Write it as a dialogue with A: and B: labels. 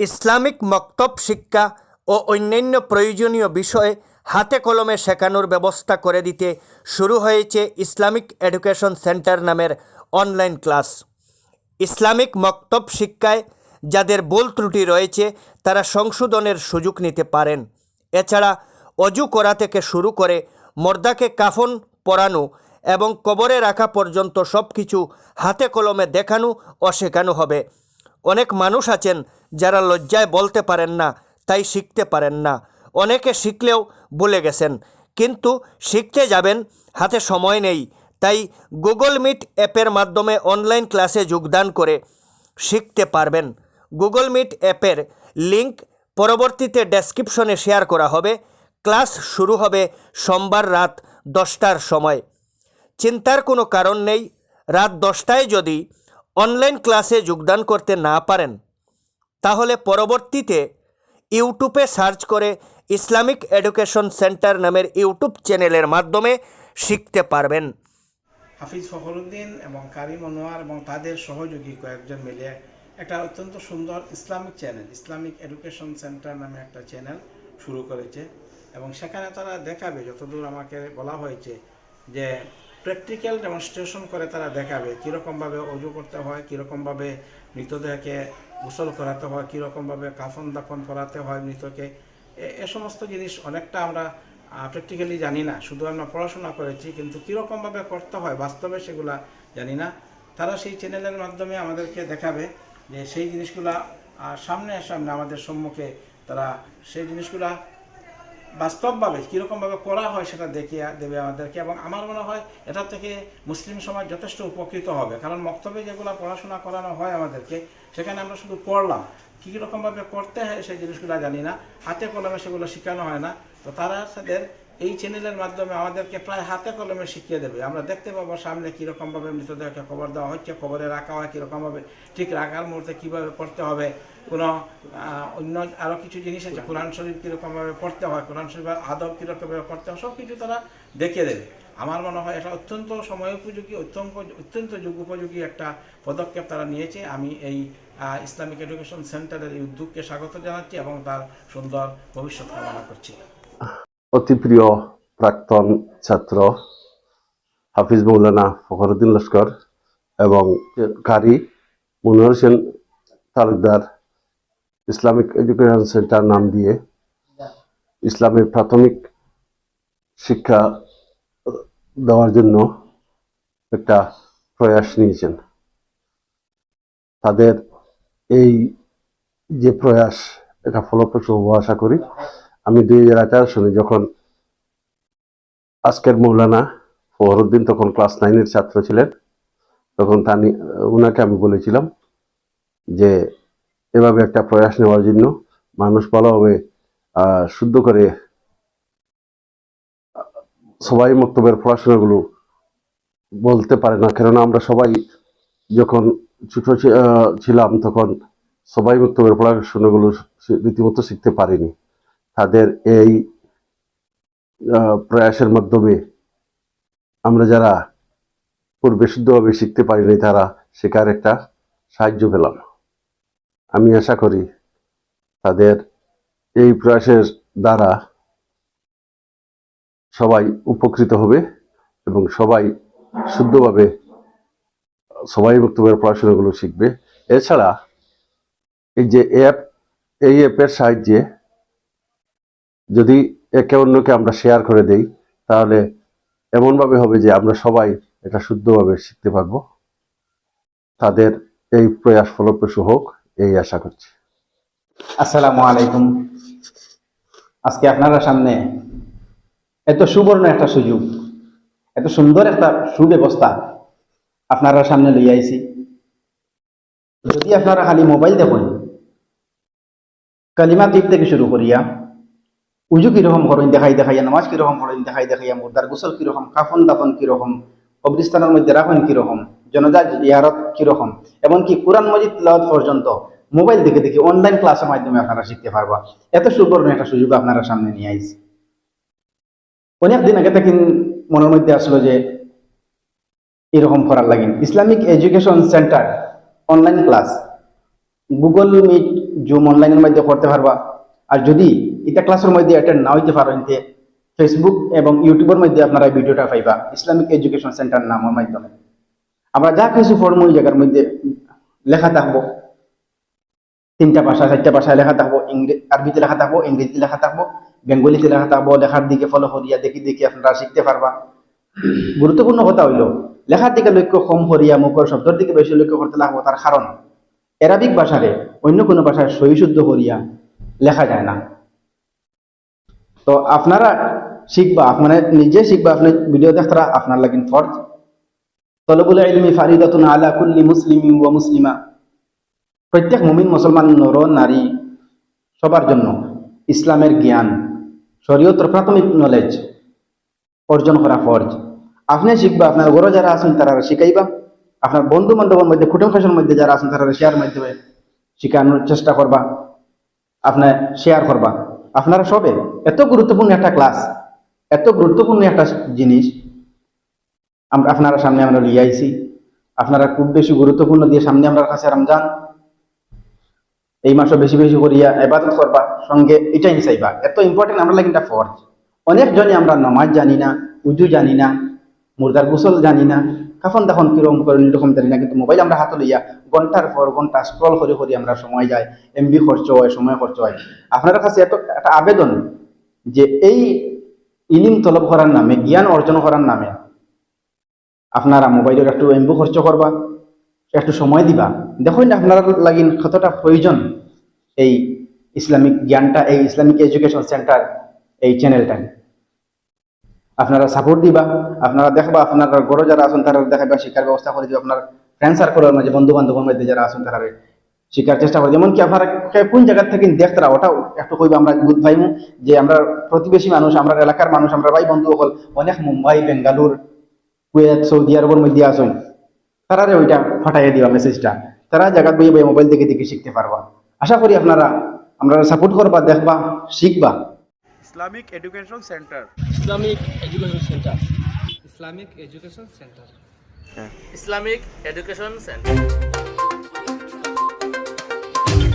A: Islamic মক্তব শিক্ষা ও অন্যান্য প্রয়োজনীয় বিষয়ে হাতে কলমে শেখানোর ব্যবস্থা করে দিতে শুরু হয়েছে ইসলামিক এডুকেশন সেন্টার নামের অনলাইন ক্লাস। ইসলামিক মক্তব শিক্ষায় যাদের ভুল ত্রুটি রয়েছে, তারা সংশোধনের সুযোগ নিতে পারেন। এছাড়া অজু করা থেকে শুরু করে মর্দাকে কাফন পরানো এবং কবরে রাখা পর্যন্ত সব কিছু হাতে কলমে দেখানো ও শেখানো হবে। অনেক মানুষ আছেন যারা লজ্জায় বলতে পারেন না, তাই শিখতে পারেন না। অনেকে শিখলেও বলে গেছেন, কিন্তু শিখতে যাবেন, হাতে সময় নেই। তাই গুগল মিট অ্যাপের মাধ্যমে অনলাইন ক্লাসে যোগদান করে শিখতে পারবেন। গুগল মিট অ্যাপের লিংক পরবর্তীতে ডেসক্রিপশনে শেয়ার করা হবে। ক্লাস শুরু হবে সোমবার রাত দশটার সময়। চিন্তার কোনো কারণ নেই। রাত দশটায় যদি অনলাইন ক্লাসে যোগদান করতে না পারেন, তাহলে পরবর্তীতে ইউটিউবে সার্চ করে ইসলামিক এডুকেশন সেন্টার নামের ইউটিউব চ্যানেলের মাধ্যমে শিখতে পারবেন।
B: হাফিজ ফখরুদ্দিন এবং কারি মনোয়ার এবং তাদের সহযোগী কয়েকজন মিলে একটা অত্যন্ত সুন্দর Islamic channel, Islamic education centre নামে একটা চ্যানেল শুরু করেছে। এবং সেখানে তারা দেখাবে, যতদূর আমাকে বলা হয়েছে, যে প্র্যাকটিক্যাল ডেমনস্ট্রেশন করে তারা দেখাবে, কীরকমভাবে অজু করতে হয়, কীরকমভাবে মৃতদেহকে গোসল করাতে হয়, কীরকমভাবে কাফন দাফন করাতে হয় মৃতকে। এ- সমস্ত জিনিস অনেকটা আমরা প্র্যাকটিক্যালি জানি না। শুধু আমরা পড়াশোনা করেছি, কিন্তু কীরকমভাবে করতে হয়, বাস্তবে সেগুলা জানি না। তারা সেই চ্যানেলের মাধ্যমে আমাদেরকে দেখাবে যে সেই জিনিসগুলা সামনে সামনে আমাদের সম্মুখে তারা সেই জিনিসগুলা বাস্তবভাবে কীরকমভাবে করা হয় সেটা দেখিয়ে দেবে আমাদেরকে এবং আমার মনে হয় এটা থেকে মুসলিম সমাজ যথেষ্ট উপকৃত হবে। কারণ মক্তবে যেগুলো পড়াশোনা করানো হয় আমাদেরকে, সেখানে আমরা শুধু পড়লাম। কী রকমভাবে করতে হয় সেই জিনিসগুলো জানি না। হাতে কলমে সেগুলো শেখানো হয় না। তো তারা তাদের এই চ্যানেলের মাধ্যমে আমাদেরকে প্রায় হাতে কলমে শিখিয়ে দেবে। আমরা দেখতে পাবো সামনে কীরকমভাবে মৃতদেহকে কবর দেওয়া হচ্ছে, কবরে রাখা হয়, কীরকমভাবে ঠিক রাখার মুহূর্তে কীভাবে পড়তে হবে। কোনো অন্য আরও কিছু জিনিস আছে, কোরআন শরীফ কীরকমভাবে পড়তে হয়, কোরআন শরীফের আদব কীরকমভাবে পড়তে হয় সব কিছু তারা দেখিয়ে দেবে। আমার মনে হয় এটা অত্যন্ত সময় উপযোগী অত্যন্ত অত্যন্ত যুগ উপযোগী একটা পদক্ষেপ তারা নিয়েছে। আমি এই ইসলামিক এডুকেশন সেন্টারের এই উদ্যোগকে স্বাগত জানাচ্ছি এবং তার সুন্দর ভবিষ্যৎ কামনা করছি।
C: অতি প্রিয় প্রাক্তন ছাত্র হাফিজ মৌলানা ফখরুদ্দিন লস্কর এবং Qari Manohar Hossain Talukdar Islamic education centre নাম দিয়ে ইসলামের প্রাথমিক শিক্ষা দেওয়ার জন্য একটা প্রয়াস নিয়েছেন। তাদের এই যে প্রয়াস, এটা ফলপ্রসূ হব আশা করি। আমি দুই হাজার আঠারো সালে যখন আজকের মৌলানা ফহরুদ্দিন তখন ক্লাস নাইনের ছাত্র ছিলেন, তখন তা নি- ওনাকে আমি বলেছিলাম যে এভাবে একটা প্রয়াস নেওয়ার জন্য মানুষ ভালোভাবে শুদ্ধ করে সবাই মক্তবের পড়াশোনাগুলো বলতে পারে না। কেননা আমরা সবাই যখন ছোট ছিলাম তখন সবাই মক্তবের পড়াশোনাগুলো রীতিমতো শিখতে পারিনি। তাদের এই প্রয়াসের মাধ্যমে আমরা যারা পূর্বে শুদ্ধভাবে শিখতে পারিনি তারা শেখার একটা সাহায্য পেলাম। আমি আশা করি তাদের এই প্রয়াসের দ্বারা সবাই উপকৃত হবে এবং সবাই শুদ্ধভাবে সবাই বক্তব্যের পড়াশোনাগুলো শিখবে। এছাড়া এই যে অ্যাপ এই অ্যাপের সাহায্যে যদি একে অন্যকে আমরা শেয়ার করে দেই, তাহলে এমনভাবে হবে যে আমরা সবাই এটা শুদ্ধভাবে শিখতে পারব। তাদের এই প্রয়াস ফলপ্রসূ হোক। এই আশা করছি।
D: আসসালামু আলাইকুম। আজকে আপনারা সামনে এত সুবর্ণ একটা সুযোগ, এত সুন্দর একটা সুব্যবস্থা আপনারা সামনে লই আইছি। যদি আপনারা খালি মোবাইল দেখুন, কালিমা তীর থেকে শুরু করিয়া উজু কীরকম করেন, দেখাই দেখাইয়া, নামাজ কীরকম পড়েন দেখাই দেখাইয়া, মুর্দার গোসল কীরকম, কাফন দাফন কীরকম কবরিস্তানের মধ্যে রাখেন কীরকম জনজা ইয়ারত কীরকম? এমনকি কোরআন মজিদ তিলাওয়াত পর্যন্ত মোবাইল দেখে দেখে অনলাইন ক্লাসের মাধ্যমে আপনারা শিখতে পারবা। এত সুবর্ণ একটা সুযোগ আপনারা সামনে নিয়ে আইছি। অনেক দিন আগে থেকে মনের মধ্যে আসলো যে এরকম করার লাগিন Islamic education centre online class Google Meet, Zoom অনলাইনের মধ্যে করতে পারবা। আর যদি এটা ক্লাসের মধ্যে অ্যাটেন্ড না হইতে পারো এতে ফেসবুক এবং ইউটিউবের মধ্যে আপনারা ভিডিওটা পাইবা। ইসলামিক এডুকেশন সেন্টার নামের মাধ্যমে। আমরা যা কিছু পড়ব ওই জায়গার মধ্যে লেখা থাকব। তিনটা ভাষা, চারটা ভাষায় লেখা থাকব। ইংরেজি আরবিতে লেখা থাকব, ইংরেজিতে লেখা থাকব, বেঙ্গলিতে লেখা থাকব। লেখার দিকে ফলো করিয়া দেখি দেখি আপনারা শিখতে পারবা। গুরুত্বপূর্ণ কথা হইল, লেখার দিকে লক্ষ্য কম করিয়া মুখর শব্দের দিকে বেশি লক্ষ্য করতে লাগবো তার কারণ। এরাবিক ভাষারে অন্য কোনো ভাষায় সহি শুদ্ধ করিয়া লেখা যায় না। তো আপনারা শিখবা, আপনারা নিজে শিখবা আপনি ভিডিও দেখতারা আপনার লাগিন ফর্জ। তলবুল ইলমি ফারিদাতুন আলা কুল্লি মুসলিমিন ওয়া মুসলিমা। প্রত্যেক মুমিন মুসলমান নর, নারী সবার জন্য ইসলামের জ্ঞান, শরীয়তর প্রাথমিক নলেজ অর্জন করা ফরজ। আপনি শিখবা, আপনার ঘরে যারা আছেন তারা শিখাইবা। আপনার বন্ধু বান্ধবের মধ্যে, কুটুম খাসের মধ্যে যারা আছেন তারা শেয়ার মাধ্যমে শিখানোর চেষ্টা করবা আপনার শেয়ার করবা। আপনারা সবে এত গুরুত্বপূর্ণ একটা ক্লাস এত গুরুত্বপূর্ণ একটা জিনিস আমরা আপনারা সামনে আমরা লিয়ে আইছি। আপনারা খুব বেশি গুরুত্বপূর্ণ দিয়ে সামনে আমরা কাছে রমজান। এই মাসে বেশি বেশি করিয়া এবাদত করবা, সঙ্গে এটাই চাইবা। এত ইম্পর্টেন্ট আমরা লাগে এটা ফর্জ। অনেক জনে আমরা নমাজ জানি না, উজু জানি না মুর্দার গোসল জানি না কখন তখন কীরকম করে এরকম জানি না, কিন্তু মোবাইল আমরা হাতে লইয়া ঘণ্টার পর ঘণ্টা স্ক্রল করে করে আমরা সময় যায় এমবি খরচ হয়, সময় খরচ হয়। আপনার কাছে এত একটা আবেদন যে এই ইলিম তলব করার নামে, জ্ঞান অর্জন করার নামে আপনারা মোবাইলের একটু এম্বু খরচ করবা একটু সময় দিবা। দেখুন আপনার লাগিন কতটা প্রয়োজন এই ইসলামিক জ্ঞানটা, এই ইসলামিক এডুকেশন সেন্টার এই চ্যানেলটা আপনারা সাপোর্ট দিবা, আপনারা দেখবা, আপনার গড় যারা আছেন তারা দেখাবা শিক্ষার ব্যবস্থা করে দিবা। আপনার ফ্রেন্ড সার্কেলের মাঝে বন্ধু বান্ধবের মধ্যে যারা আছেন তারা শিক্ষার চেষ্টা করে যেমন কি আপনারা কোন জায়গা থেকে দেখতারা ওটাও একটু কইবা, আমরা বুধ ভাইমু যে আমরা প্রতিবেশী মানুষ, আমরা এলাকার মানুষ, আমরা ভাই বন্ধু হল অনেক মুম্বাই, বেঙ্গালুর কুয়েত সৌদি আরবের মধ্যে আসুন তারা রে ওইটা ফাটাইয়া দিবা মেসেজটা তারা জায়গা বইয়ে বইয়ে মোবাইল দেখে দেখে শিখতে পারবা। আশা করি আপনারা আমরা সাপোর্ট করবা দেখবা শিখবা।
E: Islamic education centre.
F: Islamic education centre.
G: Islamic education centre.
F: হ্যাঁ। Islamic education centre.